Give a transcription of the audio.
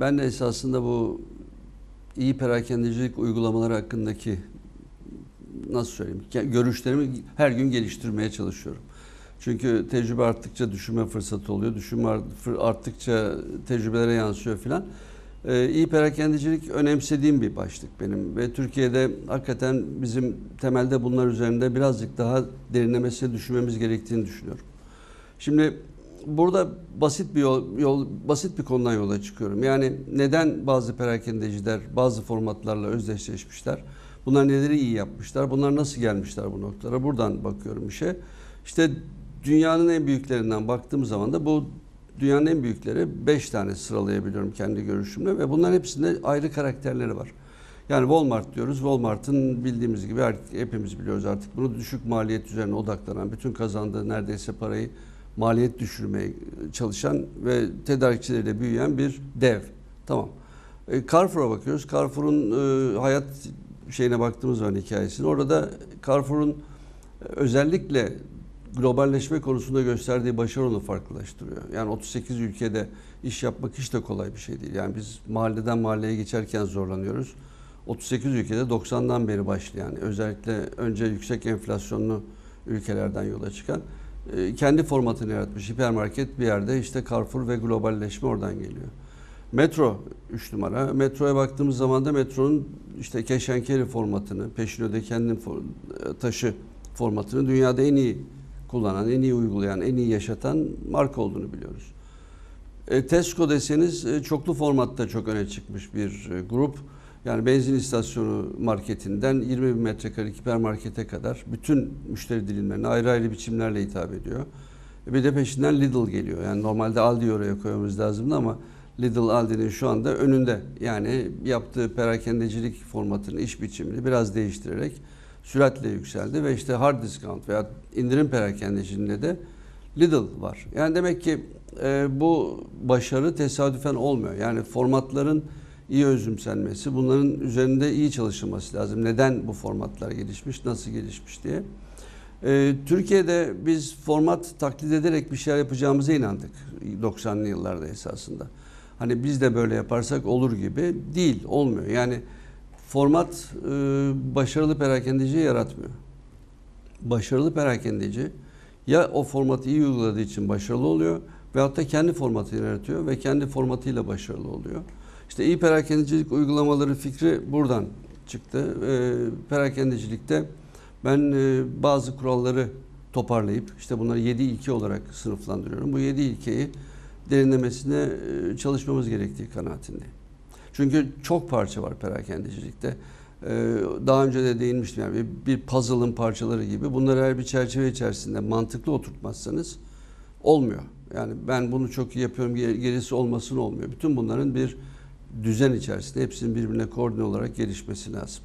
Ben de esasında bu iyi perakendecilik uygulamaları hakkındaki nasıl söyleyeyim görüşlerimi her gün geliştirmeye çalışıyorum. Çünkü tecrübe arttıkça düşünme fırsatı oluyor. Düşünme arttıkça tecrübelere yansıyor filan. Ee, iyi perakendecilik önemsediğim bir başlık benim ve Türkiye'de hakikaten bizim temelde bunlar üzerinde birazcık daha derinlemesine düşünmemiz gerektiğini düşünüyorum. Şimdi burada basit bir yol, yol basit bir konudan yola çıkıyorum. Yani neden bazı perakendeciler bazı formatlarla özdeşleşmişler? Bunlar neleri iyi yapmışlar? Bunlar nasıl gelmişler bu noktalara? Buradan bakıyorum işe. İşte dünyanın en büyüklerinden baktığım zaman da bu dünyanın en büyükleri 5 tane sıralayabiliyorum kendi görüşümle ve bunların hepsinde ayrı karakterleri var. Yani Walmart diyoruz. Walmart'ın bildiğimiz gibi her- hepimiz biliyoruz artık bunu düşük maliyet üzerine odaklanan, bütün kazandığı neredeyse parayı maliyet düşürmeye çalışan ve tedarikçileriyle büyüyen bir dev. Tamam. E, Carrefour'a bakıyoruz. Carrefour'un e, hayat şeyine baktığımız zaman hikayesini. Orada Carrefour'un e, özellikle globalleşme konusunda gösterdiği başarı onu farklılaştırıyor. Yani 38 ülkede iş yapmak hiç de kolay bir şey değil. Yani biz mahalleden mahalleye geçerken zorlanıyoruz. 38 ülkede 90'dan beri başlayan, özellikle önce yüksek enflasyonlu ülkelerden yola çıkan kendi formatını yaratmış. Hipermarket bir yerde işte Carrefour ve globalleşme oradan geliyor. Metro 3 numara. Metroya baktığımız zaman da metronun işte carry formatını, peşin öde kendin for- taşı formatını dünyada en iyi kullanan, en iyi uygulayan, en iyi yaşatan marka olduğunu biliyoruz. E, Tesco deseniz e, çoklu formatta çok öne çıkmış bir e, grup. Yani benzin istasyonu marketinden 20 bin metrekare hipermarkete kadar bütün müşteri dilimlerine ayrı ayrı biçimlerle hitap ediyor. E, Bir de peşinden Lidl geliyor. Yani normalde Aldi'yi oraya koymamız lazımdı ama Lidl Aldi'nin şu anda önünde. Yani yaptığı perakendecilik formatını, iş biçimini biraz değiştirerek süratle yükseldi ve işte hard discount veya indirim perakendeciliğinde de Lidl var. Yani demek ki e, bu başarı tesadüfen olmuyor. Yani formatların iyi özümsenmesi, bunların üzerinde iyi çalışılması lazım. Neden bu formatlar gelişmiş, nasıl gelişmiş diye. E, Türkiye'de biz format taklit ederek bir şeyler yapacağımıza inandık 90'lı yıllarda esasında. Hani biz de böyle yaparsak olur gibi değil, olmuyor. Yani format e, başarılı perakendeciyi yaratmıyor. Başarılı perakendeci ya o formatı iyi uyguladığı için başarılı oluyor veyahut da kendi formatını yaratıyor ve kendi formatıyla başarılı oluyor. İşte iyi perakendecilik uygulamaları fikri buradan çıktı. E, perakendecilikte ben e, bazı kuralları toparlayıp işte bunları 7 ilke olarak sınıflandırıyorum. Bu 7 ilkeyi derinlemesine e, çalışmamız gerektiği kanaatindeyim. Çünkü çok parça var perakendecilikte. Ee, Daha önce de değinmiştim yani bir- puzzle'ın parçaları gibi. Bunları her bir çerçeve içerisinde mantıklı oturtmazsanız olmuyor. Yani ben bunu çok iyi yapıyorum ger- gerisi olmasın olmuyor. Bütün bunların bir düzen içerisinde hepsinin birbirine koordine olarak gelişmesi lazım.